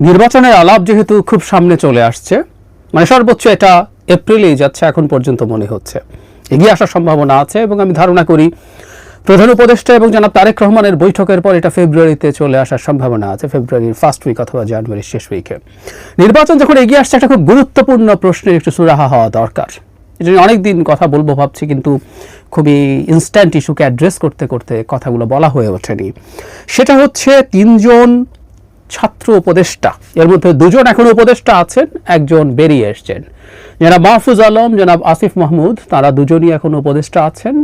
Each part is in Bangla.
নির্বাচনের আলাপ যেহেতু খুব সামনে চলে আসছে মানে সর্বোচ্চ এটা এপ্রিলেই যাচ্ছে, এখন পর্যন্ত মনে হচ্ছে। এগিয়ে আসার সম্ভাবনা আছে এবং আমি ধারণা করি প্রধান উপদেষ্টা এবং জনাব তারেক রহমানের বৈঠকের পর এটা ফেব্রুয়ারিতে চলে আসার সম্ভাবনা আছে, ফেব্রুয়ারির ফার্স্ট উইক অথবা জানুয়ারির শেষ উইকে নির্বাচন যখন এগিয়ে আসছে, একটা খুব গুরুত্বপূর্ণ প্রশ্নের একটু সুরাহা হওয়া দরকার। এটা নিয়ে অনেকদিন কথা বলব ভাবছি, কিন্তু খুবই ইনস্ট্যান্ট ইস্যুকে অ্যাড্রেস করতে করতে কথাগুলো বলা হয়ে ওঠেনি। সেটা হচ্ছে তিনজন ছাত্র উপদেষ্টা। এর মধ্যে দুজন এখন উপদেষ্টা আছেন, একজন বেরিয়ে এসছেন। জনাব মাহফুজ আলম, জনাব আসিফ মাহমুদ, তারা দুজনই এখন উপদেষ্টা আছেন।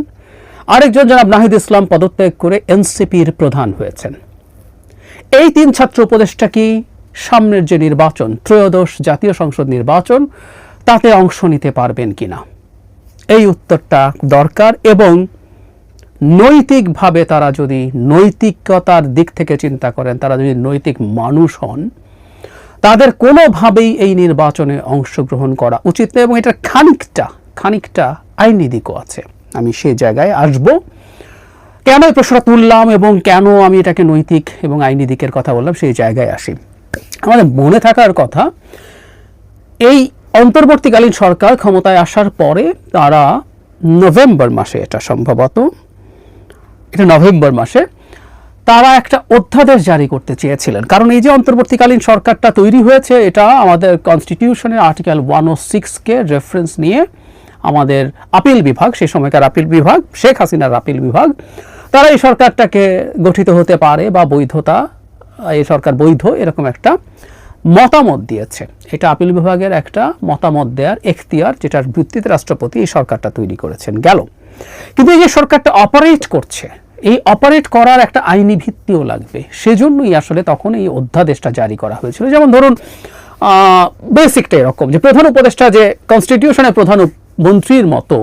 আরেকজন জনাব নাহিদ ইসলাম পদত্যাগ করে এনসিপির প্রধান হয়েছেন। এই তিন ছাত্র উপদেষ্টা কি সামনের যে নির্বাচন, ত্রয়োদশ জাতীয় সংসদ নির্বাচন, তাতে অংশ নিতে পারবেন কিনা? এই উত্তরটা দরকার এবং নৈতিকভাবে তারা যদি নৈতিকতার দিক থেকে চিন্তা করেন, তারা যদি নৈতিক মানুষ হন, তাদের কোনোভাবেই এই নির্বাচনে অংশগ্রহণ করা উচিত নয় এবং এটা খানিকটা খানিকটা আইনি দিকও আছে। আমি সেই জায়গায় আসব। কেন এই প্রশ্নটা তুললাম এবং কেন আমি এটাকে নৈতিক এবং আইনি দিকের কথা বললাম সেই জায়গায় আসি। আমাদের মনে থাকার কথা, এই অন্তর্বর্তীকালীন সরকার ক্ষমতায় আসার পরে তারা নভেম্বর মাসে এটা সম্ভবত এটা নভেম্বর মাসে, তারা একটা অধ্যাদেশ জারি করতে চেয়েছিলেন। কারণ এই যে অন্তর্বর্তীকালীন সরকারটা তৈরি হয়েছে, এটা আমাদের কনস্টিটিউশনের আর্টিকেল ওয়ান ও সিক্সকে রেফারেন্স নিয়ে আমাদের আপিল বিভাগ, সে সময়কার আপিল বিভাগ, শেখ হাসিনার আপিল বিভাগ, তারা এই সরকারটাকে গঠিত হতে পারে বা বৈধতা, এই সরকার বৈধ, এরকম একটা মতামত দিয়েছে। এটা আপিল বিভাগের একটা মতামত দেওয়ার এখতিয়ার, যেটার ভিত্তিতে রাষ্ট্রপতি এই সরকারটা তৈরি করেছেন, গেল। কিন্তু এই যে সরকারটা অপারেট করছে এই অপারেট করার একটা আইনি ভিত্তিও লাগবে। সেজন্যই আসলে তখন এই অধ্যাদেশটা জারি করা হয়েছিল। যেমন ধরুন বেসিকটা এরকম যে প্রধান উপদেষ্টা যে কনস্টিটিউশনের প্রধান মন্ত্রীর মতো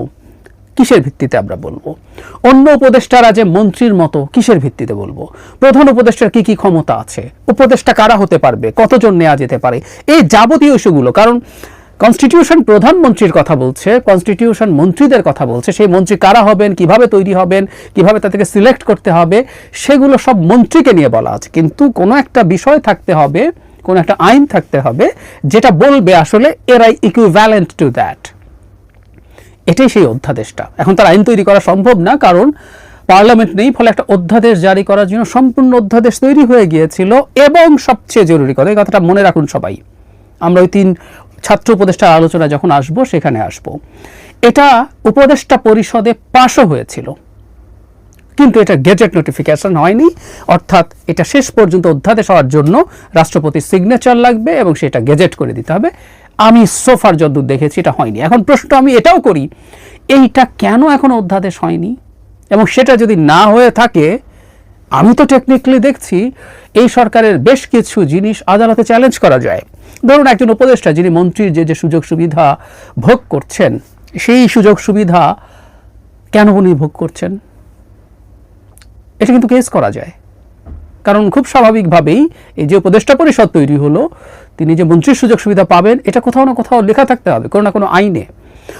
কিসের ভিত্তিতে আমরা বলব? অন্য উপদেষ্টারা যে মন্ত্রীর মতো কিসের ভিত্তিতে বলব? প্রধান উপদেষ্টার কি কি ক্ষমতা আছে? উপদেষ্টা কারা হতে পারবে? কতজন নেওয়া যেতে পারে? এই যাবতীয় ইস্যুগুলো। কারণ কনস্টিটিউশন প্রধানমন্ত্রীর কথা বলছে, কনস্টিটিউশন মন্ত্রীদের কথা বলছে। সেই মন্ত্রী কারা হবেন, কীভাবে তৈরি হবেন, কীভাবে তাদেরকে সিলেক্ট করতে হবে, সেগুলো সব মন্ত্রীকে নিয়ে বলা আছে। কিন্তু কোনো একটা বিষয় থাকতে হবে, কোনো একটা আইন থাকতে হবে, যেটা বলবে আসলে এরাই ইকুইভ্যালেন্ট টু দ্যাট এটাই সেই অধ্যাদেশটা। এখন তার আইন তৈরি করা সম্ভব না, কারণ পার্লামেন্ট নেই, ফলে একটা অধ্যাদেশ জারি করার জন্য সম্পূর্ণ অধ্যাদেশ তৈরি হয়ে গিয়েছিল, এবং সবচেয়ে জরুরি কথা, এই কথাটা মনে রাখুন সবাই। আমরা ওই তিন ছাত্র উপদেষ্টা আলোচনা যখন আসব, সেখানে আসব। এটা উপদেষ্টা পরিষদে পাশও হয়েছিল। কিন্তু এটা গেজেট নোটিফিকেশন হয়নি। অর্থাৎ এটা শেষ পর্যন্ত অধ্যাদেশ হওয়ার জন্য রাষ্ট্রপতির সিগনেচার লাগবে এবং সেটা গেজেট করে দিতে হবে। আমি সোফার যদ্দূর দেখেছি, এটা হয়নি। এখন প্রশ্ন আমি এটাও করি, এইটা কেন এখন অধ্যাদেশ হয়নি? এবং সেটা যদি না হয়ে থাকে, আমি তো টেকনিক্যালি দেখছি, এই সরকারের বেশ কিছু জিনিস আদালতে চ্যালেঞ্জ করা যায়। ধরুন একজন উপদেষ্টা যিনি মন্ত্রীর যে যে সুযোগ সুবিধা ভোগ করছেন, সেই সুযোগ সুবিধা কেন উনি ভোগ করছেন? এটা কিন্তু কেস করা যায়। কারণ খুব স্বাভাবিকভাবেই এই যে উপদেষ্টা পরিষদ তৈরি হলো, তিনি যে মন্ত্রীর সুযোগ সুবিধা পাবেন, এটা কোথাও না কোথাও লেখা থাকতে হবে, কোনো না কোনো আইনে।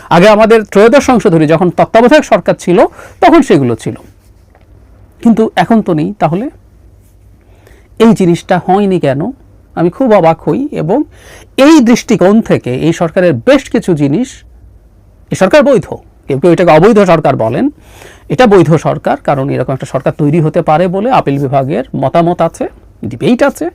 আগে আমাদের ত্রয়োদশ সংশোধনী যখন তত্ত্বাবধায়ক সরকার ছিল, তখন সেগুলো ছিল। কিন্তু এখন তো নেই তাহলে? এই জিনিসটা হয়নি কেন? আমি খুব অবাক হই এবং এই দৃষ্টিকোণ থেকে এই সরকারের বেশ কিছু জিনিস এই সরকার বৈধ, কেউ কেউ এটাকে অবৈধ সরকার বলেন, এটা বৈধ সরকার, কারণ এরকম একটা সরকার তৈরি হতে পারে বলে আপিল বিভাগের মতামত আছে ডিবেট আছে,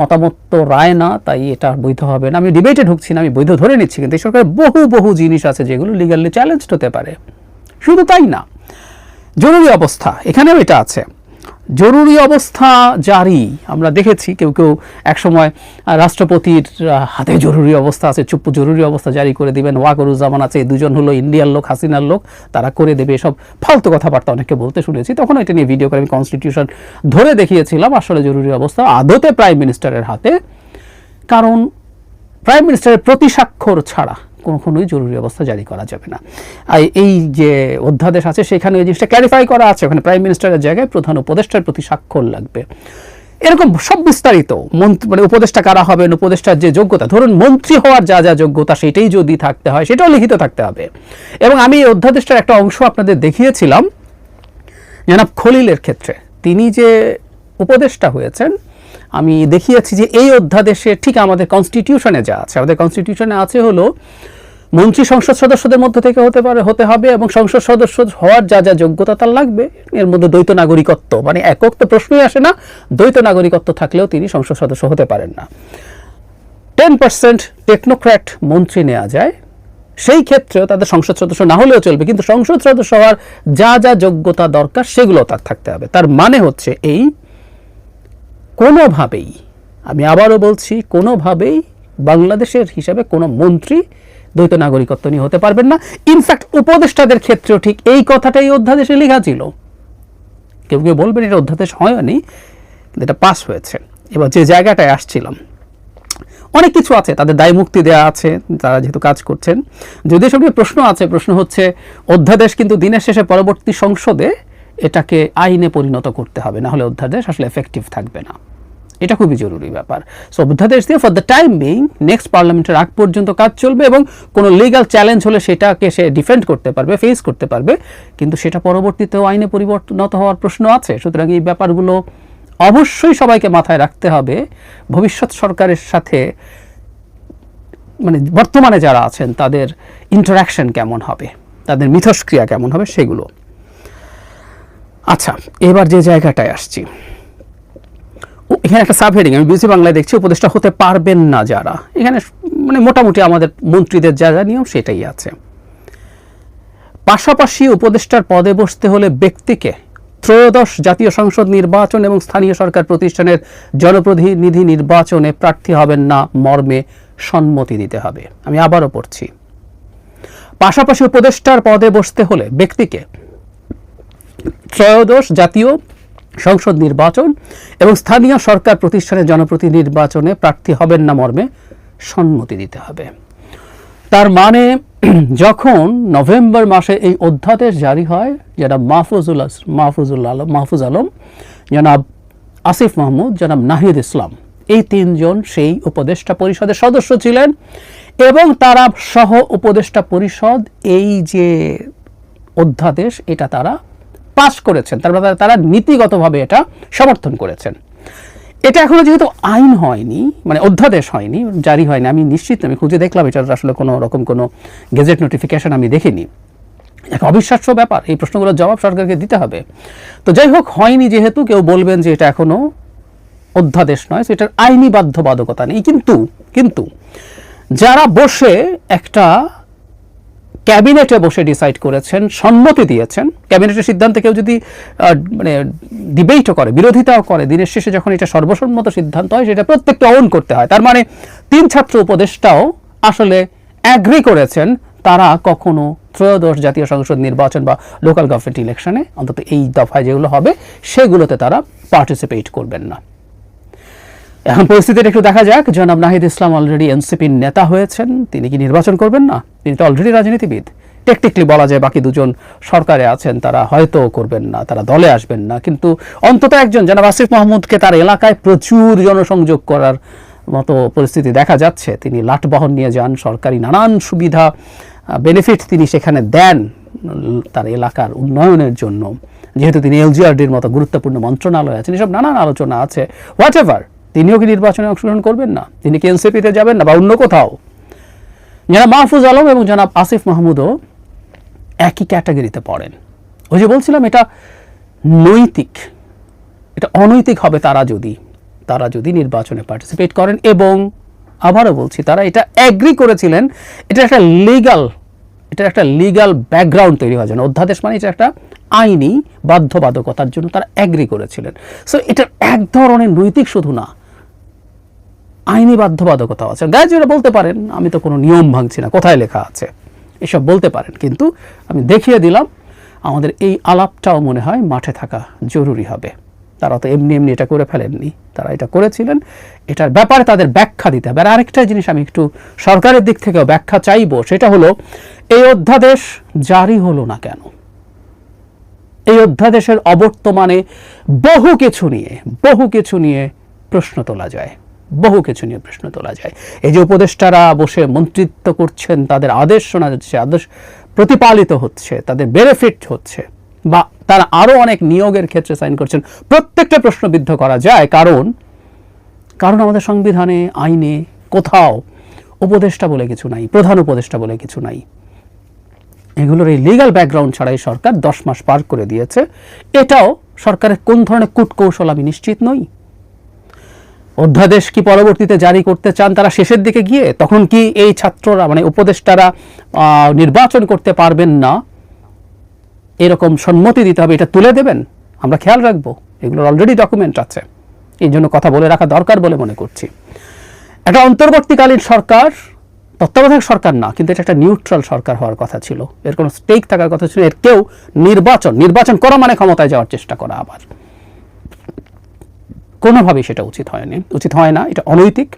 মতামত তো রায় না, তাই এটা বৈধ হবে না। আমি ডিবেটে ঢুকছি না, আমি বৈধ ধরে নিচ্ছি, কিন্তু এই সরকারের বহু বহু জিনিস আছে যেগুলো লিগালি চ্যালেঞ্জড হতে পারে। শুধু তাই না, জরুরি অবস্থা, এখানেও এটা আছে। জরুরি অবস্থা জারি। আমরা দেখেছি কেউ কেউ একসময় রাষ্ট্রপতির হাতে জরুরি অবস্থা আছে চুপ জরুরি অবস্থা জারি করে দিবেন, ওয়াকরুজ্জামান আছে, দুজন হলো ইন্ডিয়ার লোক, হাসিনার লোক, তারা করে দেবে এসব ফালতু কথাবার্তা অনেকে বলতে শুনেছি। তখন এটা নিয়ে ভিডিও করে আমি কনস্টিটিউশন ধরে দেখিয়েছিলাম, আসলে জরুরি অবস্থা আদতে প্রাইম মিনিস্টারের হাতে। কারণ প্রাইম মিনিস্টারের প্রতিস্বাক্ষর ছাড়া কখনোই জরুরি অবস্থা জারি করা যাবে না। আর এই যে অধ্যাদেশ আছে, সেখানে এই জিনিসটা ক্ল্যারিফাই করা আছে। ওখানে প্রাইম মিনিস্টারের জায়গায় প্রধান উপদেষ্টার প্রতি স্বাক্ষর লাগবে। এরকম সব বিস্তারিত মন্ত্রী মানে উপদেষ্টা কারা হবেন, উপদেষ্টার যে যোগ্যতা, ধরুন মন্ত্রী হওয়ার যা যা যোগ্যতা, সেটাই যদি থাকতে হয়, সেটাও লিখিত থাকতে হবে। এবং আমি এই অধ্যাদেশটার একটা অংশ আপনাদের দেখিয়েছিলাম, জনাব খলিলের ক্ষেত্রে। তিনি যে উপদেষ্টা হয়েছেন আমি দেখিয়েছি যে এই অধ্যাদেশে ঠিক আমাদের কনস্টিটিউশনে যা আছে, আমাদের কনস্টিটিউশনে আছে হলো মন্ত্রী সংসদ সদস্যদের মধ্যে থেকে হতে পারে, হতে হবে এবং সংসদ সদস্য হওয়ার যা যা যোগ্যতা তার লাগবে। এর মধ্যে দ্বৈত নাগরিকত্ব মানে একক তো প্রশ্নই আসে না, দ্বৈত নাগরিকত্ব থাকলেও তিনি সংসদ সদস্য হতে পারেন না। টেন পার্সেন্ট টেকনোক্র্যাট মন্ত্রী নেওয়া যায়, সেই ক্ষেত্রেও তাদের সংসদ সদস্য না হলেও চলবে, কিন্তু সংসদ সদস্য হওয়ার যা যা যোগ্যতা দরকার সেগুলো তার থাকতে হবে। তার মানে হচ্ছে এই কোনোভাবেই, আমি আবারও বলছি, কোনোভাবেই বাংলাদেশের হিসাবে কোনো মন্ত্রী, দ্বৈত নাগরিকত্ব নিয়ে হতে পারবেন না। ইনফ্যাক্ট উপদেষ্টাদের ক্ষেত্রেও ঠিক এই কথাটাই অধ্যাদেশে লেখা ছিল। কেউ কেউ বলবেন এটা অধ্যাদেশ হয়নি এটা পাস হয়েছে। এবার যে জায়গাটায় আসছিলাম, অনেক কিছু আছে, তাদের দায় মুক্তি দেওয়া আছে, তারা যেহেতু কাজ করছেন। যদি সব প্রশ্ন আছে, প্রশ্ন হচ্ছে, অধ্যাদেশ কিন্তু দিনের শেষে পরবর্তী সংসদে এটাকে আইনে পরিণত করতে হবে, না হলে অধ্যাদেশ আসলে এফেক্টিভ থাকবে না। এটা খুবই জরুরি ব্যাপার। সো অধ্যাদেশ দিয়ে for the time being next পার্লামেন্টের আগ পর্যন্ত কাজ চলবে এবং কোনো লিগাল চ্যালেঞ্জ হলে সেটাকে সে ডিফেন্ড করতে পারবে ফেস করতে পারবে। কিন্তু সেটা পরবর্তীতেও আইনে পরিবর্তনত হওয়ার প্রশ্ন আছে। সুতরাং এই ব্যাপারগুলো অবশ্যই সবাইকে মাথায় রাখতে হবে। ভবিষ্যৎ সরকারের সাথে মানে বর্তমানে যারা আছেন, তাদের ইন্টারাকশন কেমন হবে? তাদের মিথস্ক্রিয়া কেমন হবে? সেগুলো। আচ্ছা এবার যে জায়গাটায় আসছি। এখানে একটা সাব হেডিং আমি বিসি বাংলায় দেখছি, উপদেষ্টা হতে পারবেন না যারা। এখানে মানে মোটামুটি আমাদের মন্ত্রীদের যা যা নিয়ম সেটাই আছে। পাশাপাশি উপদেষ্টার পদে বসতে হলে ব্যক্তিকে ত্রয়োদশ জাতীয় সংসদ নির্বাচন এবং স্থানীয় সরকার প্রতিষ্ঠানের জনপ্রতিনিধি নির্বাচনে প্রার্থী হবেন না মর্মে সম্মতি দিতে হবে। আমি আবারও পড়ছি। পাশাপাশি উপদেষ্টার পদে বসতে হলে ব্যক্তিকে ত্রয়োদশ জাতীয় সংসদ নির্বাচন এবং স্থানীয় সরকার প্রতিষ্ঠানের জনপ্রতিনিধি নির্বাচনে প্রার্থী হবেন না মর্মে সম্মতি দিতে হবে। তার মানে যখন নভেম্বর মাসে এই অধ্যাদেশ জারি হয়, জনাব মাহফুজুল মাহফুজুল আলম, মাহফুজ আলম, জনাব আসিফ মাহমুদ, জনাব নাহিদ ইসলাম, এই তিনজন সেই উপদেষ্টা পরিষদের সদস্য ছিলেন এবং তারা সহ উপদেষ্টা পরিষদ এই যে অধ্যাদেশ, এটা তারা পাস করেছেন, তার মানে তারা নীতিগতভাবে এটা সমর্থন করেছেন। এটা এখনও যেহেতু আইন হয়নি মানে অধ্যাদেশ হয়নি, জারি হয়নি, আমি নিশ্চিত, আমি খুঁজে দেখলাম, এটার আসলে কোনো রকম কোনো গেজেট নোটিফিকেশন আমি দেখিনি। এক অবিশ্বাস্য ব্যাপার, এই প্রশ্নগুলোর জবাব সরকারকে দিতে হবে। তো যাই হোক, হয়নি যেহেতু, কেউ বলবেন যে এটা এখনও অধ্যাদেশ নয়, সেটার আইনি বাধ্যবাধকতা নেই। কিন্তু কিন্তু যারা বসে একটা ক্যাবিনেটে বসে ডিসাইড করেছেন, সম্মতি দিয়েছেন। ক্যাবিনেটের সিদ্ধান্তে কেউ যদি মানে ডিবেটও করে, বিরোধিতাও করে, দিনের শেষে যখন এটা সর্বসম্মত সিদ্ধান্ত হয়, সেটা প্রত্যেকটা অন করতে হয়। তার মানে তিন ছাত্র উপদেষ্টাও আসলে অ্যাগ্রি করেছেন, তারা কখনো ত্রয়োদশ জাতীয় সংসদ নির্বাচন বা লোকাল গভর্নমেন্ট ইলেকশনে অন্তত এই দফায় যেগুলো হবে, সেগুলোতে তারা পার্টিসিপেট করবেন না। এখন পরিস্থিতিটা একটু দেখা যাক। জনাব নাহিদ ইসলাম অলরেডি এনসিপির নেতা হয়েছেন। তিনি কি নির্বাচন করবেন? না, তিনি তো অলরেডি রাজনীতিবিদ। টেকনিকলি বলা যায় বাকি দুজন সরকারে আছেন, তারা হয়তো করবেন না, তারা দলে আসবেন না। কিন্তু অন্তত একজন, জনাব আসিফ মাহমুদকে তার এলাকায় প্রচুর জনসংযোগ করার মতো পরিস্থিতি দেখা যাচ্ছে। তিনি লাট বহন নিয়ে যান, সরকারি নানান সুবিধা বেনিফিট তিনি সেখানে দেন তার এলাকার উন্নয়নের জন্য। যেহেতু তিনি এলজিআরডির মতো গুরুত্বপূর্ণ মন্ত্রণালয় আছেন, এসব নানান আলোচনা আছে। হোয়াট এভার তিনিও কি নির্বাচনে অংশগ্রহণ করবেন না? তিনি কি এনসিপিতে যাবেন না বা অন্য কোথাও? জনাব মাহফুজ আলম এবং জনাব আসিফ মাহমুদও একই ক্যাটাগরিতে পড়েন। ওই যে বলছিলাম, এটা নৈতিক, এটা অনৈতিক হবে তারা যদি তারা যদি নির্বাচনে পার্টিসিপেট করেন এবং আবারও বলছি, তারা এটা অ্যাগ্রি করেছিলেন, এটা একটা লিগাল এটা একটা লিগাল ব্যাকগ্রাউন্ড তৈরি হওয়ার জন্য। অধ্যাদেশ মানে এটা একটা আইনি বাধ্যবাধকতার জন্য তারা অ্যাগ্রি করেছিলেন। সো এটা এক ধরনের নৈতিক শুধু না আইনি বাধ্যবাধকতা আছে। গ্রাজুয়েটরা বলতে পারেন, আমি তো কোনো নিয়ম ভাঙছি না, কোথায় লেখা আছে? এসব বলতে পারেন, কিন্তু আমি দেখিয়ে দিলাম, আমাদের এই আলাপটাও মনে হয় মাঠে থাকা জরুরি হবে। তারা তো এমনি এমনি এটা করে ফেলেননি, তারা এটা করেছিলেন। এটার ব্যাপারে তাদের ব্যাখ্যা দিতে হবে। আর আরেকটা জিনিস আমি একটু সরকারের দিক থেকেও ব্যাখ্যা চাইব, সেটা হলো, এই অধ্যাদেশ জারি হলো না কেন? এই অধ্যাদেশের অবর্তমানে বহু কিছু নিয়ে, বহু কিছু নিয়ে প্রশ্ন তোলা যায়। বহু কিছু নিয়ে প্রশ্ন তোলা যায়। এই যে উপদেষ্টারা বসে মন্ত্রিত্ব করছেন, তাদের আদেশ শোনা যাচ্ছে, আদেশ প্রতিপালিত হচ্ছে, তাদের বেনিফিট হচ্ছে বা তারা আরও অনেক নিয়োগের ক্ষেত্রে সাইন করছেন। প্রত্যেকটা প্রশ্নবিদ্ধ করা যায়। কারণ কারণ আমাদের সংবিধানে, আইনে কোথাও উপদেষ্টা বলে কিছু নাই, প্রধান উপদেষ্টা বলে কিছু নাই। এগুলোর এই লিগাল ব্যাকগ্রাউন্ড ছাড়াই সরকার দশ মাস পার করে দিয়েছে। এটাও সরকারের কোন ধরনের কূটকৌশল আমি নিশ্চিত নই। অধ্যাদেশ কি পরবর্তীতে জারি করতে চান তারা শেষের দিকে গিয়ে, তখন কি এই ছাত্ররা মানে উপদেষ্টারা নির্বাচন করতে পারবেন না? এরকম সম্মতি দিতে হবে, এটা তুলে দেবেন? আমরা খেয়াল রাখব, এগুলোর অলরেডি ডকুমেন্ট আছে। এই জন্য কথা বলে রাখা দরকার বলে মনে করছি। একটা অন্তর্বর্তীকালীন সরকার, তত্ত্বাবধায়ক সরকার না, কিন্তু এটা একটা নিউট্রাল সরকার হওয়ার কথা ছিল। এর কোনো স্টেক থাকার কথা ছিল, এর কেউ নির্বাচন নির্বাচন করা মানে ক্ষমতায় যাওয়ার চেষ্টা করা আবার। কোনোভাবেই সেটা উচিত হয়নি। উচিত হয় না, এটা অনৈতিক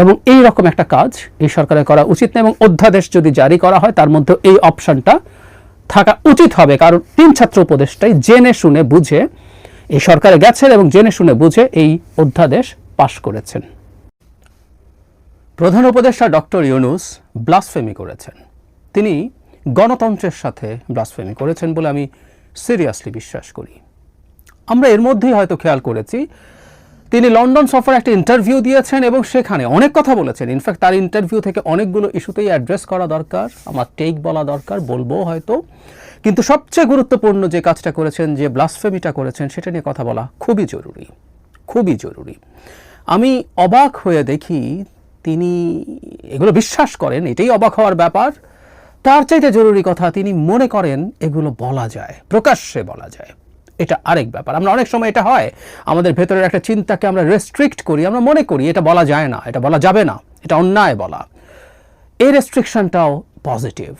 এবং এই রকম একটা কাজ এই সরকারের করা উচিত না এবং অধ্যাদেশ যদি জারি করা হয়, তার মধ্যে এই অপশনটা থাকা উচিত হবে। কারণ তিন ছাত্র উপদেশটাই জেনে শুনে বুঝে এই সরকারে গেছেন এবং জেনে শুনে বুঝে এই অধ্যাদেশ পাশ করেছেন। প্রধান উপদেষ্টা ডক্টর ইউনুস ব্লাসফেমি করেছেন। তিনি গণতন্ত্রের সাথে ব্লাসফেমি করেছেন বলে আমি সিরিয়াসলি বিশ্বাস করি। আমরা এর মধ্যেই হয়তো খেয়াল করেছি। তিনি লন্ডন সফরে একটা ইন্টারভিউ দিয়েছেন এবং সেখানে অনেক কথা বলেছেন। ইনফ্যাক্ট তার ইন্টারভিউ থেকে অনেকগুলো ইস্যুতেই অ্যাড্রেস করা দরকার, আমার টেক বলা দরকার, বলব হয়তো। কিন্তু সবচেয়ে গুরুত্বপূর্ণ যে কাজটা করেছেন, যে ব্লাসফেমিটা করেছেন, সেটা নিয়ে কথা বলা খুবই জরুরি খুবই জরুরি। আমি অবাক হয়ে দেখি তিনি এগুলো বিশ্বাস করেন, এটাই অবাক হওয়ার ব্যাপার। তার চাইতে জরুরি কথা, তিনি মনে করেন এগুলো বলা যায়, প্রকাশ্যে বলা যায়। এটা আরেক ব্যাপার। আমরা অনেক সময় এটা হয়, আমাদের ভেতরের একটা চিন্তাকে আমরা রেস্ট্রিক্ট করি, আমরা মনে করি এটা বলা যায় না, এটা বলা যাবে না, এটা অন্যায় বলা। এই রেস্ট্রিকশনটাও পজিটিভ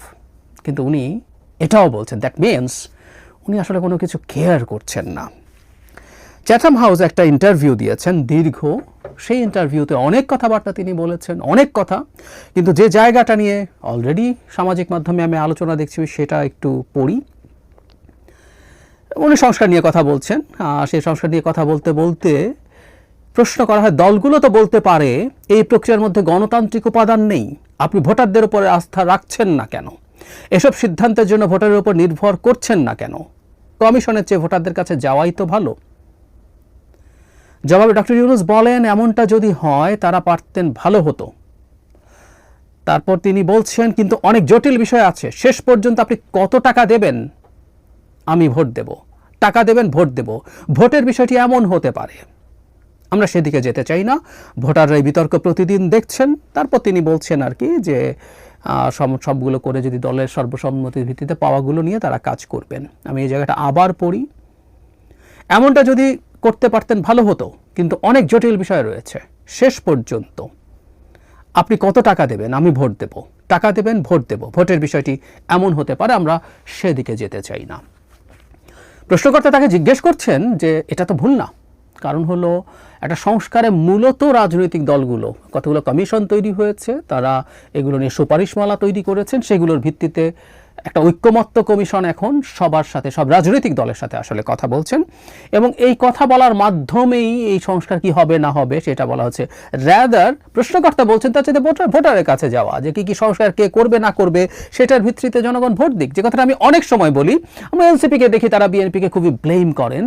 কিন্তু উনি এটাও বলছেন দ্যাট মিনস উনি আসলে কোনো কিছু কেয়ার করছেন না। চ্যাটাম হাউস একটা ইন্টারভিউ দিয়েছেন, দীর্ঘ। সেই ইন্টারভিউতে অনেক কথাবার্তা তিনি বলেছেন, অনেক কথা। কিন্তু যে জায়গাটা নিয়ে অলরেডি সামাজিক মাধ্যমে আমি আলোচনা দেখছি, সেটা একটু পড়ি। উনি সংস্কার নিয়ে কথা বলছেন। সেই সংস্কার নিয়ে কথা বলতে বলতে প্রশ্ন করা হয়, দলগুলো তো বলতে পারে, এই প্রক্রিয়ার মধ্যে গণতান্ত্রিক উপাদান নেই। আপনি ভোটারদের উপরে আস্থা রাখছেন না কেন? এসব সিদ্ধান্তের জন্য ভোটারের উপর নির্ভর করছেন না কেন? কমিশনের চেয়ে ভোটারদের কাছে যাওয়াই তো ভালো। জবাবে ডক্টর ইউনুস বলেন, এমনটা যদি হয়, তারা পারতেন ভালো হতো। তারপর তিনি বলছেন, কিন্তু অনেক জটিল বিষয় আছে। শেষ পর্যন্ত আপনি কত টাকা দেবেন? আমি ভোট দেব। টাকা দেবেন, ভোট দেব। ভোটের বিষয়টি এমন হতে পারে। আমরা সেদিকে যেতে চাই না। ভোটাররা এই বিতর্ক প্রতিদিন দেখছেন। তারপর তিনি বলছেন আর কি যে সবগুলো করে যদি দলের সর্বসম্মতির ভিত্তিতে পাওয়াগুলো নিয়ে তারা কাজ করবেন। আমি এই জায়গাটা আবার পড়ি। এমনটা যদি করতে পারতেন ভালো হতো, কিন্তু অনেক জটিল বিষয় রয়েছে। শেষ পর্যন্ত। আপনি কত টাকা দেবেন? আমি ভোট দেব। টাকা দেবেন, ভোট দেব। ভোটের বিষয়টি এমন হতে পারে, আমরা সেদিকে যেতে চাই না। প্রশ্নকর্তা তাকে জিজ্ঞেস করছেন যে এটা তো ভুল না। কারণ হলো একটা সংস্কারে মূলত রাজনৈতিক দলগুলো, কতগুলো কমিশন তৈরি হয়েছে, তারা এগুলো নিয়ে সুপারিশমালা তৈরি করেছেন, সেগুলোর ভিত্তিতে একটা ঐক্যমত্য কমিশন এখন সবার সাথে, সব রাজনৈতিক দলের সাথে আসলে কথা বলছেন। এবং এই কথা বলার মাধ্যমেই এই সংস্কার কি হবে, না হবে, সেটা বলা হচ্ছে। র্যাদার প্রশ্নকর্তা বলছেন, তার চাইতে ভোটার, ভোটারের কাছে যাওয়া, যে কি কি সংস্কার কে করবে, না করবে, সেটার ভিত্তিতে জনগণ ভোট দিক। যে কথাটা আমি অনেক সময় বলি, আমরা এনসিপিকে দেখি, তারা বিএনপিকে খুবই ব্লেম করেন,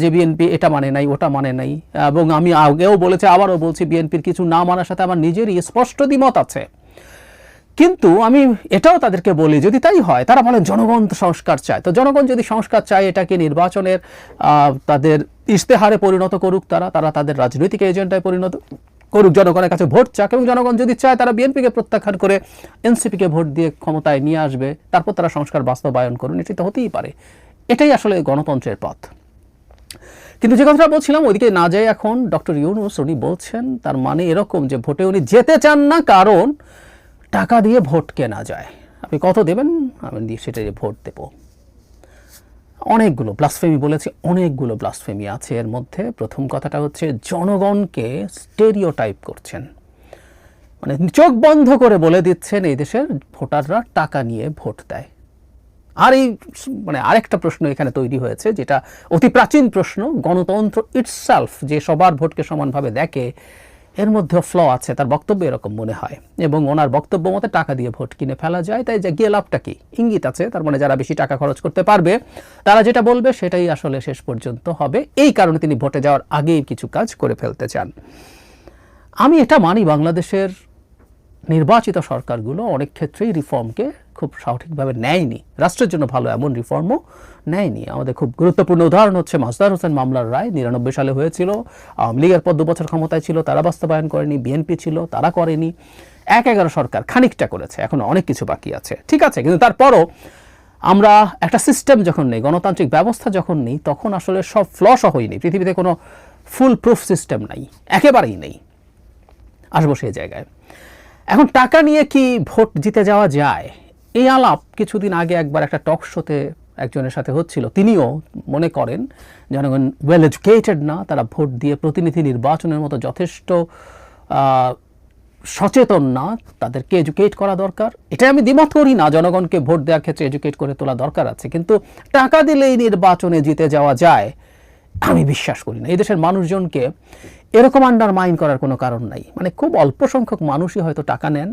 যে বিএনপি এটা মানে নাই, ওটা মানে নাই। এবং আমি আগেও বলেছি, আবারও বলছি, বিএনপির কিছু না মানার সাথে আমার নিজেরই স্পষ্ট দ্বিমত আছে। কিন্তু আমি এটাও তাদেরকে বলি, যদি তাই হয়, তারা বলেন জনগণ সংস্কার চায়। তো জনগণ যদি সংস্কার চায়, এটাকে নির্বাচনের তাদের ইশতেহারে পরিণত করুক তারা তারা তাদের রাজনৈতিক এজেন্ডায় পরিণত করুক, জনগণের কাছে ভোট চাক এবং জনগণ যদি চায়, তারা বিএনপিকে প্রত্যাখ্যান করে এনসিপিকে ভোট দিয়ে ক্ষমতায় নিয়ে আসবে, তারপর তারা সংস্কার বাস্তবায়ন করুন, এটি তো হতেই পারে। এটাই আসলে গণতন্ত্রের পথ। কিন্তু যে কথাটা বলছিলাম, ওইদিকে না যায় এখন, ডক্টর ইউনুস উনি বলছেন, তার মানে এরকম যে ভোটে উনি যেতে চান না, কারণ টাকা দিয়ে ভোট কেনা যায়। আপনি কত দেবেন? আমি দিয়ে সেটা দিয়ে ভোট দেব। অনেকগুলো ব্লাসফেমি বলেছি, অনেকগুলো ব্লাসফেমি আছে এর মধ্যে। প্রথম কথাটা হচ্ছে, জনগণকে স্টেরিও টাইপ করছেন। মানে চোখ বন্ধ করে বলে দিচ্ছেন এই দেশের ভোটাররা টাকা নিয়ে ভোট দেয়। আর এই মানে আরেকটা প্রশ্ন এখানে তৈরি হয়েছে, যেটা অতি প্রাচীন প্রশ্ন, গণতন্ত্র ইটসেলফ যে সবার ভোটকে সমানভাবে দেখে এর মধ্যেও ফ্ল আছে, তার বক্তব্য এরকম মনে হয়। এবং ওনার বক্তব্য মতে টাকা দিয়ে ভোট কিনে ফেলা যায়, তাই যে গিয়ে লাভটা কি? ইঙ্গিত আছে, তার মানে যারা বেশি টাকা খরচ করতে পারবে, তারা যেটা বলবে সেটাই আসলে শেষ পর্যন্ত হবে। এই কারণে তিনি ভোটে যাওয়ার আগেই কিছু কাজ করে ফেলতে চান। আমি এটা মানি বাংলাদেশের নির্বাচিত সরকারগুলো অনেক ক্ষেত্রেই রিফর্মকে খুব সঠিকভাবে নেয়নি। রাষ্ট্রের জন্য ভালো এমন রিফর্মও নেয়নি। আমাদের খুব গুরুত্বপূর্ণ উদাহরণ হচ্ছে মাজদার হোসেন মামলার রায়। নিরানব্বই সালে হয়েছিল। আওয়ামী লীগের দু বছর ক্ষমতায় ছিল, তারা বাস্তবায়ন করেনি, বিএনপি ছিল, তারা করেনি। এক এগারো সরকার খানিকটা করেছে, এখন অনেক কিছু বাকি আছে। ঠিক আছে, কিন্তু তারপরও আমরা একটা সিস্টেম যখন নেই, গণতান্ত্রিক ব্যবস্থা যখন নেই, তখন আসলে সব ফ্ল সহই নেই পৃথিবীতে কোনো ফুল প্রুফ সিস্টেম নাই, একেবারেই নেই। আসব সেই জায়গায়। এখন টাকা নিয়ে কি ভোট জিতে যাওয়া যায়? এই আলাপ কিছুদিন আগে একবার একটা টক শোতে একজনের সাথে হচ্ছিল। তিনিও মনে করেন, জনগণ ওয়েল এডুকেটেড না, তারা ভোট দিয়ে প্রতিনিধি নির্বাচনের মতো যথেষ্ট সচেতন না, তাদেরকে এডুকেট করা দরকার। এটা আমি দ্বিমত করি না, জনগণকে ভোট দেওয়ার ক্ষেত্রে এডুকেট করে তোলা দরকার আছে। কিন্তু টাকা দিলেই নির্বাচনে জিতে যাওয়া যায়, আমি বিশ্বাস করি না। এই দেশের মানুষজনকে এরকম আন্ডার আন্ডারমাইন করার কোনো কারণ নাই। মানে খুব অল্প সংখ্যক মানুষই হয়তো টাকা নেন,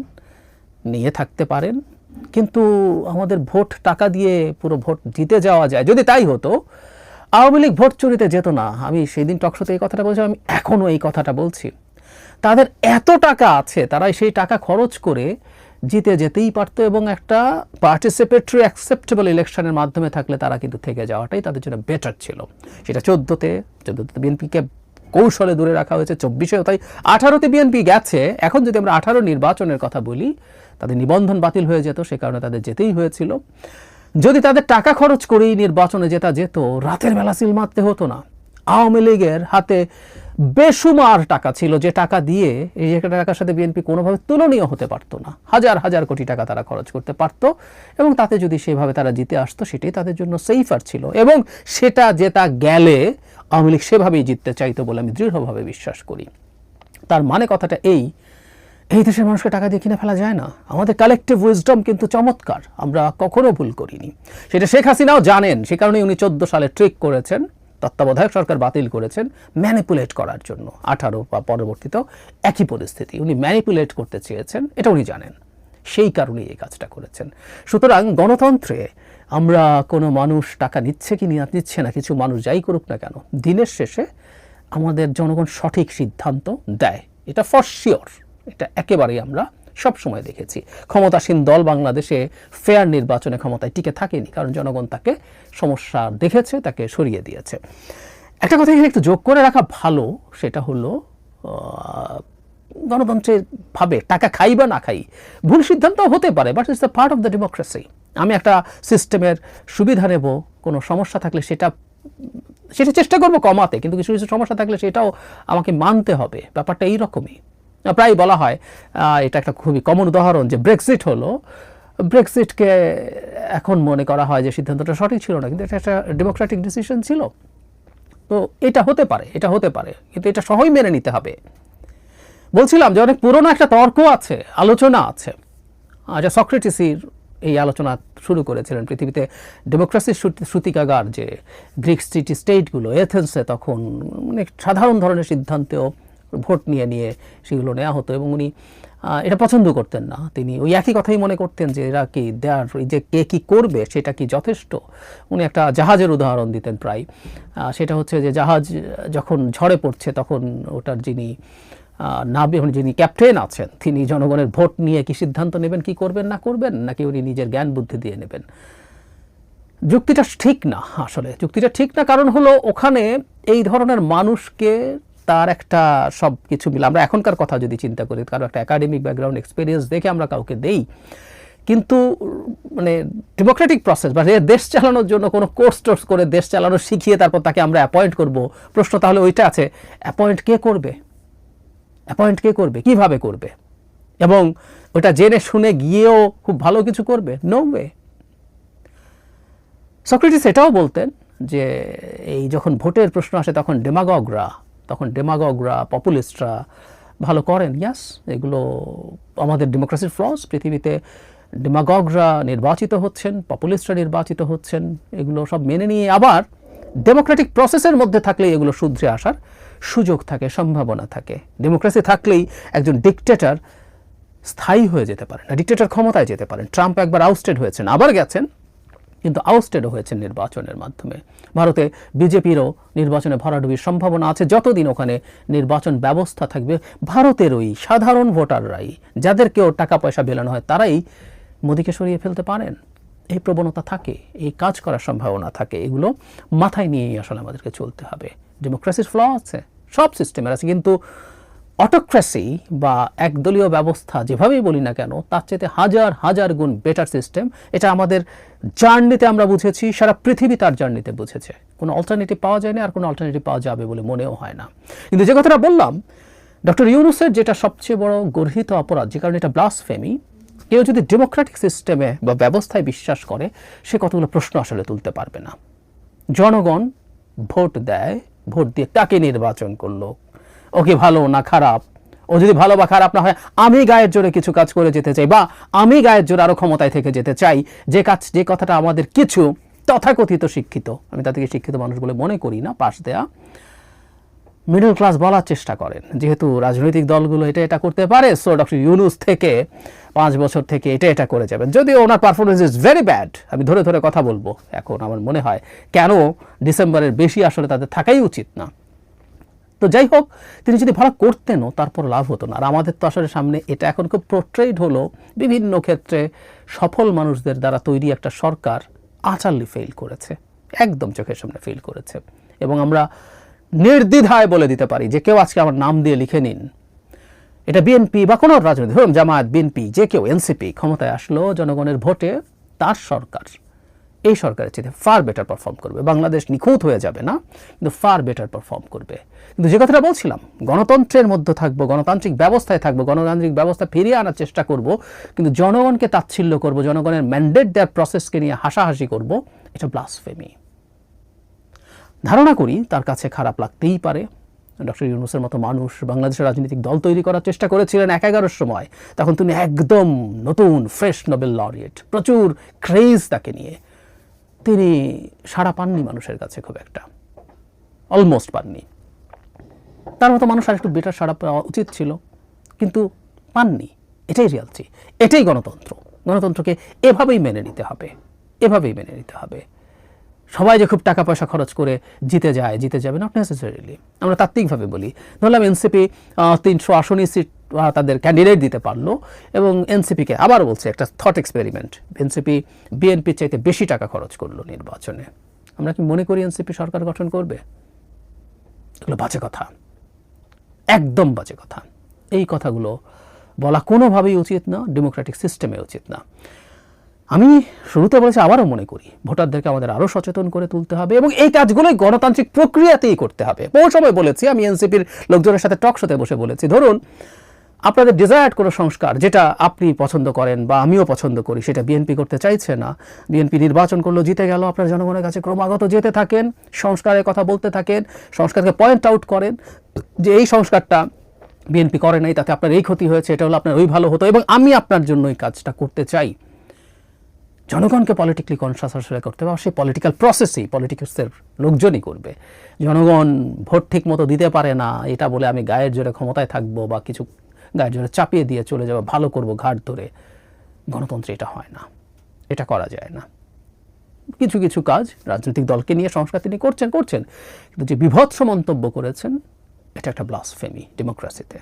নিয়ে থাকতে পারেন, কিন্তু আমাদের ভোট টাকা দিয়ে পুরো ভোট জিতে যাওয়া যায়। যদি তাই হতো, আওয়ামী লীগ ভোট চুরিতে যেত না। আমি সেই দিন টকশোতে এই কথাটা বলছিলাম, আমি এখনও এই কথাটা বলছি। তাদের এত টাকা আছে, তারা সেই টাকা খরচ করে জিতে যেতেই পারতো এবং একটা পার্টিসিপেটরি অ্যাকসেপ্টেবল ইলেকশনের মাধ্যমে থাকলে তারা কিন্তু থেকে যাওয়াটাই তাদের জন্য বেটার ছিল। সেটা চোদ্দোতে চোদ্দোতে বিএনপিকে কৌশলে দূরে রাখা হয়েছে চব্বিশেও তাই আঠারোতে বিএনপি গেছে। এখন যদি আমরা আঠারো নির্বাচনের কথা বলি, তাদের নিবন্ধন বাতিল হয়ে যেত, সে কারণে তাদের যেতেই হয়েছিল। যদি তাদের টাকা খরচ করেই নির্বাচনে যেতা যেত, রাতের বেলা সিল মারতে হতো না। আওয়ামী লীগের হাতে বেসুমার টাকা ছিল, যে টাকা দিয়ে এই যে টাকার সাথে বিএনপি কোনোভাবে তুলনীয় হতে পারতো না। হাজার হাজার কোটি টাকা তারা খরচ করতে পারতো, এবং তাতে যদি সেভাবে তারা জিতে আসতো, সেটাই তাদের জন্য সেফার ছিল। এবং সেটা জেতা গেলে আওয়ামী লীগ সেভাবেই জিততে চাইতো বলে আমি দৃঢ়ভাবে বিশ্বাস করি। তার মানে কথাটা এই এই দেশের মানুষকে টাকা দিয়ে কিনে ফেলা যায় না। আমাদের কালেকটিভ উইজডম কিন্তু চমৎকার, আমরা কখনো ভুল করিনি। সেটা শেখ হাসিনাও জানেন, সে কারণে উনি চোদ্দ সালে ট্রিক করেছেন, তত্ত্বাবধায়ক সরকার বাতিল করেছেন ম্যানিপুলেট করার জন্য। আঠারো বা পরবর্তীতেও একই পরিস্থিতি, উনি ম্যানিপুলেট করতে চেয়েছেন, এটা উনি জানেন। সেই কারণেই এই কাজটা করেছেন। সুতরাং গণতন্ত্রে আমরা কোনো মানুষ টাকা নিচ্ছে কি নিচ্ছে না, কিছু মানুষ যাই করুক না কেন, দিনের শেষে আমাদের জনগণ সঠিক সিদ্ধান্ত দেয়। এটা ফর শিওর এটা একেবারেই আমরা সব সময় দেখেছি। ক্ষমতাসীন দল বাংলাদেশে ফেয়ার নির্বাচনে ক্ষমতায় টিকে থাকেনি, কারণ জনগণ তাকে সমস্যা দেখেছে, তাকে সরিয়ে দিয়েছে। একটা কথা এখানে একটু যোগ করে রাখা ভালো, সেটা হলো গণতন্ত্রের ভাবে টাকা খাই বা না খাই, ভুল সিদ্ধান্ত হতে পারে but it's the part of the democracy আমি একটা সিস্টেমের সুবিধা নেব, কোনো সমস্যা থাকলে সেটা সেটা চেষ্টা করব কমাতে, কিন্তু কিছু কিছু সমস্যা থাকলে সেটাও আমাকে মানতে হবে, ব্যাপারটা এইরকমই। প্রায় বলা হয় এটা একটা খুবই কমন উদাহরণ যে ব্রেক্সিট হলো ব্রেক্সিটকে এখন মনে করা হয় যে সিদ্ধান্তটা সঠিক ছিল না, কিন্তু এটা একটা ডেমোক্রেটিক ডিসিশন ছিল। তো এটা হতে পারে, এটা হতে পারে, কিন্তু এটা সহই মেনে নিতে হবে। বলছিলাম যে অনেক পুরনো একটা তর্ক আছে, আলোচনা আছে আচ্ছা সক্রেটিসির এই আলোচনা শুরু করেছিলেন পৃথিবীতে ডেমোক্রেসির শ্রুতি- শ্রুতিকাগার যে গ্রিক সিটি স্টেটগুলো, এথেন্সে তখন অনেক সাধারণ ধরনের সিদ্ধান্তেও ভোট নিয়ে নিয়ে সেগুলো নেওয়া হতো এবং উনি এটা পছন্দ করতেন না। তিনি ওই একই কথাই মনে করতেন যে এরা কি দেয়ার যে কে কী করবে সেটা কি যথেষ্ট? উনি একটা জাহাজের উদাহরণ দিতেন প্রায়। সেটা হচ্ছে যে জাহাজ যখন ঝড়ে পড়ছে তখন ওটার যিনি নাবি যিনি ক্যাপ্টেন আছেন, তিনি জনগণের ভোট নিয়ে কি সিদ্ধান্ত নেবেন, কি করবেন, না করবেন, নাকি উনি নিজের জ্ঞান বুদ্ধি দিয়ে নেবেন? যুক্তিটা ঠিক না, আসলে। যুক্তিটা ঠিক না কারণ হলো ওখানে এই ধরনের মানুষকে তার একটা সব কিছু মিলে আমরা এখনকার কথা যদি চিন্তা করি, কারও একটা একাডেমিক ব্যাকগ্রাউন্ড এক্সপিরিয়েন্স দেখে আমরা কাউকে দেই, কিন্তু মানে ডেমোক্রেটিক প্রসেস বা দেশ চালানোর জন্য কোনো কোর্স টোর্স করে দেশ চালানো শিখিয়ে তারপর তাকে আমরা অ্যাপয়েন্ট করব। প্রশ্ন তাহলে ওইটা আছে অ্যাপয়েন্ট কে করবে? অ্যাপয়েন্ট কে করবে? কীভাবে করবে? এবং ওটা জেনে শুনে গিয়েও খুব ভালো কিছু করবে? নো ওয়ে সক্রেটিস এটাও বলতেন যে, এই যখন ভোটের প্রশ্ন আসে, তখন ডেমাগগরা তখন ডেমাগগরা পপুলিস্টরা ভালো করেন। ইয়াস এগুলো আমাদের ডেমোক্রেসির ফ্লস পৃথিবীতে ডেমাগগরা নির্বাচিত হচ্ছেন পপুলিস্টরা নির্বাচিত হচ্ছেন, এগুলো সব মেনে নিয়ে আবার ডেমোক্রেটিক প্রসেসের মধ্যে থাকলেই এগুলো শুধরে আসার সুযোগ থাকে, সম্ভাবনা থাকে। ডেমোক্রেসি থাকলেই একজন ডিকটেটর স্থায়ী হয়ে যেতে পারেন ডিকটেটর ক্ষমতায় যেতে পারেন। ট্রাম্প একবার আউস্টেড হয়েছেন, আবার গেছেন, কিন্তু আউস্টেডও হয়েছেন নির্বাচনের মাধ্যমে। ভারতে বিজেপিরও নির্বাচনে ভরাডুবির সম্ভাবনা আছে, যতদিন ওখানে নির্বাচন ব্যবস্থা থাকবে ভারতের ওই সাধারণ ভোটাররাই, যাদেরকেও টাকা পয়সা বেলানো হয়, তারাই মোদীকে সরিয়ে ফেলতে পারেন। এই প্রবণতা থাকে, এই কাজ করার সম্ভাবনা থাকে, এগুলো মাথায় নিয়েই আসলে আমাদেরকে চলতে হবে। ডেমোক্রেসির ফ্ল আছে, সব সিস্টেমের আছে, কিন্তু অটোক্রেসি বা একদলীয় ব্যবস্থা যেভাবেই বলি না কেন, তার চাইতে হাজার হাজার গুণ বেটার সিস্টেম এটা আমাদের জার্নিতে আমরা বুঝেছি, সারা পৃথিবী তার জার্নিতে বুঝেছে। কোনো অল্টারনেটিভ পাওয়া যায়নি আর কোনো অল্টারনেটিভ পাওয়া যাবে বলে মনেও হয় না। কিন্তু যে কথাটা বললাম ডক্টর ইউনুসের যেটা সবচেয়ে বড় গর্হিত অপরাধ, যে কারণে এটা ব্লাসফেমি কেউ যদি ডেমোক্রেটিক সিস্টেমে বা ব্যবস্থায় বিশ্বাস করে, সে কতগুলো প্রশ্ন আসলে তুলতে পারবে না। জনগণ ভোট দেয় ভোট দিয়ে তাকে নির্বাচন করল? ওকে ভালো না খারাপ? ও যদি ভালো বা খারাপ না হয়, আমি গায়ের জোরে কিছু কাজ করে যেতে চাই বা আমি গায়ের জোরে আরও ক্ষমতায় থেকে যেতে চাই। যে কাজ, যে কথাটা আমাদের কিছু তথাকথিত শিক্ষিত, আমি তাদেরকে শিক্ষিত মানুষ বলে মনে করি না, পাশ দেয়া। মিডল ক্লাস বলার চেষ্টা করেন। যেহেতু রাজনৈতিক দলগুলো এটা এটা করতে পারে সো ডক্টর ইউনুস থেকে পাঁচ বছর থেকে এটা এটা করে যাবেন। যদিও ওনার পারফরমেন্স ইজ ভেরি ব্যাড আমি ধরে ধরে কথা বলব। এখন আমার মনে হয় কেন ডিসেম্বরের বেশি আসলে তাদের থাকাই উচিত না। তো যাই হোক, তিনি যদি ভালো করতেনও তারপর লাভ হতো না। আর আমাদের তো আসলে সামনে এটা এখন খুব প্রোট্রেড হলো। বিভিন্ন ক্ষেত্রে সফল মানুষদের দ্বারা তৈরি একটা সরকার আচারলি ফেল করেছে। একদম চোখের সামনে ফেল করেছে। এবং আমরা নির্দ্বিধায় বলে দিতে পারি যে কেউ আজকে আমার নাম দিয়ে লিখে নিন। এটা বিএনপি বা কোনো রাজনৈতিক, ধরুন জামায়াত, বিএনপি, যে কেউ, এনসিপি, ক্ষমতায় আসলো জনগণের ভোটে তার সরকার। এই সরকারের চেয়ে ফার বেটার পারফর্ম করবে। বাংলাদেশ নিখুঁত হয়ে যাবে না, কিন্তু ফার বেটার পারফর্ম করবে। কিন্তু যে কথাটা বলছিলাম, গণতন্ত্রের মধ্যে থাকব, গণতান্ত্রিক ব্যবস্থায় থাকব, গণতান্ত্রিক ব্যবস্থা ফিরিয়ে আনার চেষ্টা করব, কিন্তু জনগণকে তাচ্ছিল্য করব, জনগণের ম্যান্ডেট দেওয়ার প্রসেসকে নিয়ে হাসাহাসি করব, এটা ব্লাসফেমি ধারণা করি তার কাছে খারাপ লাগতেই পারে। ডক্টর ইউনুসের মতো মানুষ বাংলাদেশের রাজনৈতিক দল তৈরি করার চেষ্টা করেছিলেন এক এগারোর সময়। তখন তিনি একদম নতুন ফ্রেশ নোবেল লরিয়েট প্রচুর ক্রেজ তাকে নিয়ে। তিনি সাড়া পাননি মানুষের কাছে খুব একটা। অলমোস্ট পাননি। তার মতো মানুষ আর একটু বেটার সাড়া পাওয়া উচিত ছিল, কিন্তু পাননি। এটাই রিয়ালটি এটাই গণতন্ত্র। গণতন্ত্রকে এভাবেই মেনে নিতে হবে, এভাবেই মেনে নিতে হবে। সবাই যে খুব টাকা পয়সা খরচ করে জিতে যায়, জিতে যাবে নট নেসেসারিলি আমরা তাত্ত্বিকভাবে বলি। ধরলাম এনসিপি তিনশো আসনই সিট তাদের ক্যান্ডিডেট দিতে পারল এবং এনসিপিকে আবার বলছে একটা থট এক্সপেরিমেন্ট এনসিপি বিএনপির চাইতে বেশি টাকা খরচ করল নির্বাচনে। আমরা কি মনে করি এনসিপি সরকার গঠন করবে? এগুলো বাজে কথা। একদম বাজে কথা। এই কথাগুলো বলা কোনোভাবেই উচিত না ডেমোক্রেটিক সিস্টেমে উচিত না। আমি শুরুতে বলেছি, আবারও মনে করি, ভোটারদেরকে আমাদের আরও সচেতন করে তুলতে হবে এবং এই কাজগুলোই গণতান্ত্রিক প্রক্রিয়াতেই করতে হবে। বহু সময় বলেছি, আমি এনসিপির লোকজনের সাথে টক শোতে বসে বলেছি, ধরুন আপনাদের ডিজায়ার্ড কোনো সংস্কার যেটা আপনি পছন্দ করেন বা আমিও পছন্দ করি, সেটা বিএনপি করতে চাইছে না। বিএনপি নির্বাচন করল, জিতে গেল, আপনার জনগণের কাছে ক্রমাগত যেতে থাকেন, সংস্কারের কথা বলতে থাকেন, সংস্কারকে পয়েন্ট আউট করেন, যে এই সংস্কারটা বিএনপি করে নাই, তাতে আপনার এই ক্ষতি হয়েছে, এটা হলো আপনার ওই ভালো হতো এবং আমি আপনার জন্য এই কাজটা করতে চাই। জনগণকে পলিটিক্যালি কনসাস আসলে করতে হবে। সেই পলিটিক্যাল প্রসেসেই পলিটিক্সের লোকজনই করবে। জনগণ ভোট ঠিক মতো দিতে পারে না, এটা বলে আমি গায়ের জোরে ক্ষমতায় থাকব বা কিছু গায়ের জোরে চাপিয়ে দিয়ে চলে যাব, ভালো করব, ঘাট ধরে, গণতন্ত্রে এটা হয় না। এটা করা যায় না। কিছু কিছু কাজ রাজনৈতিক দলকে নিয়ে সংস্কার তিনি করছেন করছেন। কিন্তু যে বিভৎস মন্তব্য করেছেন, এটা একটা ব্লাসফেমি ডেমোক্রেসিতে